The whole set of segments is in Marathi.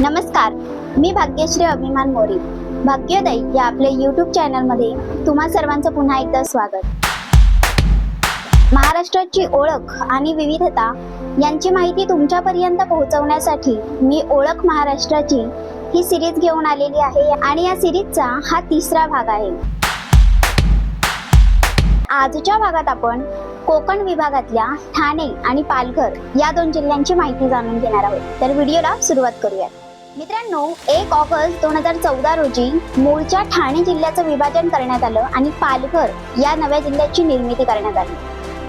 नमस्कार मी भाग्यश्री अभिमान मोरे. भाग्योदय या आपल्या यूट्यूब चॅनलमध्ये तुम्हा सर्वांचं पुन्हा एकदा स्वागत. महाराष्ट्राची ओळख आणि विविधता यांची माहिती तुमच्यापर्यंत पोहोचवण्यासाठी मी ओळख महाराष्ट्राची ही सिरीज घेऊन आलेली आहे आणि या सिरीजचा हा तिसरा भाग आहे. आजच्या भागात आपण कोकण विभागातल्या ठाणे आणि पालघर या दोन जिल्ह्यांची माहिती जाणून घेणार आहोत. तर व्हिडिओला सुरुवात करूयात. मित्रांनो एक ऑगस्ट दोन हजार चौदा रोजी मूळच्या ठाणे जिल्ह्याचं विभाजन करण्यात आलं आणि पालघर या नव्या जिल्ह्याची निर्मिती करण्यात आली.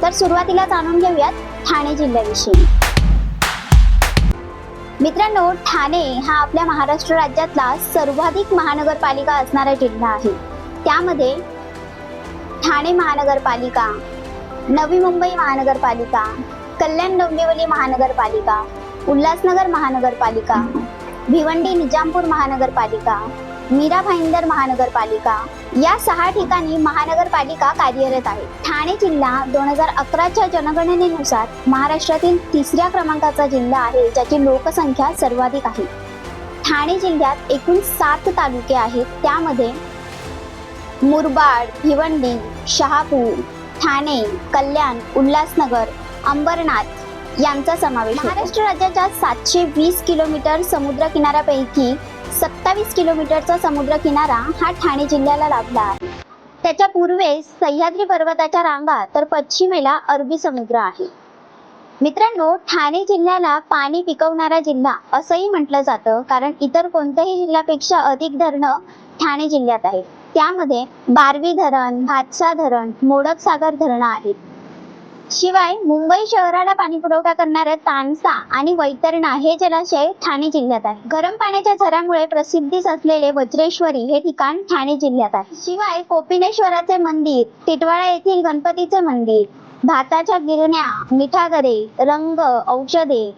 तर सुरुवातीला जाणून घेऊयात ठाणे जिल्ह्याविषयी. मित्रांनो ठाणे हा आपल्या महाराष्ट्र राज्यातला सर्वाधिक महानगरपालिका असणारा जिल्हा आहे. त्यामध्ये ठाणे महानगरपालिका नवी मुंबई महानगरपालिका कल्याण डोंबिवली महानगरपालिका उल्हासनगर महानगरपालिका भिवंडी निजामपूर महानगरपालिका मीरा भाईंदर महानगरपालिका या सहा ठिकाणी महानगरपालिका कार्यरत आहे. ठाणे जिल्हा दोन हजार अकराच्या जनगणनेनुसार महाराष्ट्रातील तिसऱ्या क्रमांकाचा जिल्हा आहे ज्याची लोकसंख्या सर्वाधिक आहे. ठाणे जिल्ह्यात एकूण सात तालुके आहेत त्यामध्ये मुरबाड भिवंडी शहापूर ठाणे कल्याण उल्हासनगर अंबरनाथ यांचा समावेश महाराष्ट्र राज्याच्या सातशे वीस किलोमीटर समुद्र किनाऱ्यापैकी सत्तावीस किलोमीटरचा समुद्र किनारा हा ठाणे जिल्ह्याला लाभला आहे. त्याच्या पूर्वेस सह्याद्री पर्वताच्या रांगा तर पश्चिमेला अरबी समुद्र आहे. मित्रांनो ठाणे जिल्ह्याला पाणी पिकवणारा जिल्हा असंही म्हटलं जातं कारण इतर कोणत्याही जिल्ह्यापेक्षा अधिक धरणं ठाणे जिल्ह्यात आहेत. त्यामध्ये बारवी धरण भातसा धरण मोडक सागर धरणं आहेत. शिवाय मुंबई शहराला पाणी पुरवठा करणाऱ्या तानसा आणि वैतरणा हे जलाशय ठाणे जिल्ह्यात आहे. गरम पाण्याच्या झऱ्यामुळे प्रसिद्धीस असलेले वज्रेश्वरी हे ठिकाण ठाणे जिल्ह्यात आहे. शिवाय कोपिनेश्वराचे मंदिर टिटवाळा येथील गणपतीचे मंदिर भाताच्या गिरण्या मिठागरे रंग औषधे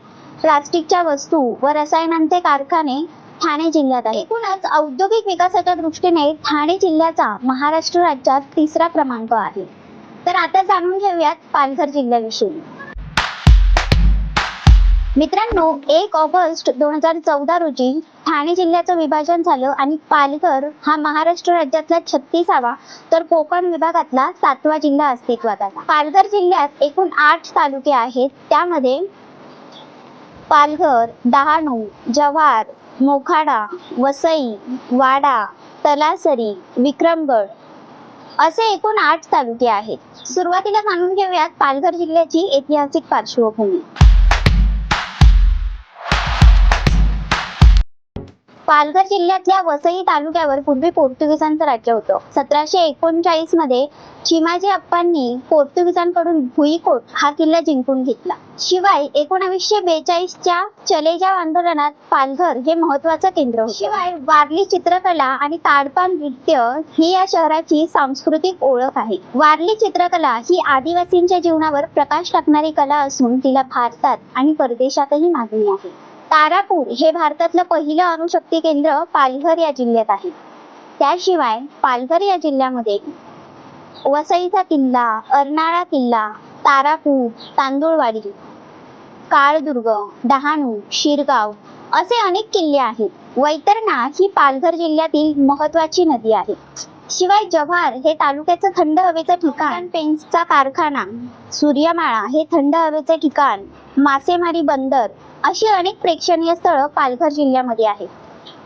प्लास्टिकच्या वस्तू व रसायनांचे कारखाने ठाणे जिल्ह्यात आहे. एकूणच औद्योगिक विकासाच्या दृष्टीने ठाणे जिल्ह्याचा महाराष्ट्र राज्यात तिसरा क्रमांक आहे. तर आता जाणून घेऊयात पालघर जिल्ह्याविषयी. मित्रांनो एक ऑगस्ट दोन हजार चौदा रोजी ठाणे जिल्ह्याचं विभाजन झालं आणि पालघर हा महाराष्ट्र राज्यातला छत्तीसावा तर कोकण विभागातला सातवा जिल्हा अस्तित्वात आला. पालघर जिल्ह्यात एकूण आठ तालुके आहेत. त्यामध्ये पालघर डहाणू जव्हार मोखाडा वसई वाडा तलासरी विक्रमगड असे एकूण आठ तालुके आहेत. सुरुवातीला जाणून घेऊयात पालघर जिल्ह्याची ऐतिहासिक पार्श्वभूमी. पालघर जिल्ह्यातल्या वसई तालुक्यावर पूर्वी पोर्तुगीजांचं राज्य होतं. सतराशे एकोणचाळीसमध्ये चिमाजी अप्पांनी पोर्तुगीजांकडून भुईकोट हा किल्ला जिंकून घेतला. शिवाय एकोणावीसशे बेचाळीसच्या चलेजाव आंदोलनात पालघर हे महत्वाचं केंद्र होतं. शिवाय वारली चित्रकला आणि ताडपान नृत्य ही या शहराची सांस्कृतिक ओळख आहे. वारली चित्रकला ही आदिवासींच्या जीवनावर प्रकाश टाकणारी कला असून तिला भारतात आणि परदेशातही मागणी आहे. तारापूर हे भारतातलं पहिलं अणुशक्ती केंद्र पालघर या जिल्ह्यात आहे. त्याशिवाय पालघर या जिल्ह्यामध्ये वसईचा किल्ला अर्नाळा किल्ला तारापूर तांदूळवाडी काळदुर्ग डहाणू शिरगाव असे अनेक किल्ले आहेत. वैतरणा ही पालघर जिल्ह्यातील महत्वाची नदी आहे. शिवाय जव्हार हे तालुक्याचं थंड हवेचं ठिकाण. पेन्सचा कारखाना सूर्यमाळा हे थंड हवेचे ठिकाण. मासेमारी बंदर अशी अनेक प्रेक्षणीय स्थळं पालघर जिल्ह्यामध्ये आहेत.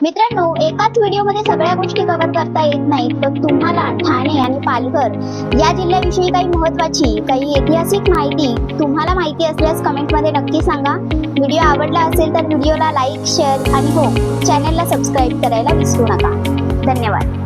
मित्रांनो एकाच व्हिडिओमध्ये सगळ्या गोष्टी कव्हर करता येत नाहीत पण तुम्हाला ठाणे आणि पालघर या जिल्ह्याविषयी काही महत्वाची काही ऐतिहासिक माहिती तुम्हाला माहिती असल्यास कमेंटमध्ये नक्की सांगा. व्हिडिओ आवडला असेल तर व्हिडिओला लाईक शेअर आणि हो चॅनलला सबस्क्राईब करायला विसरू नका. धन्यवाद.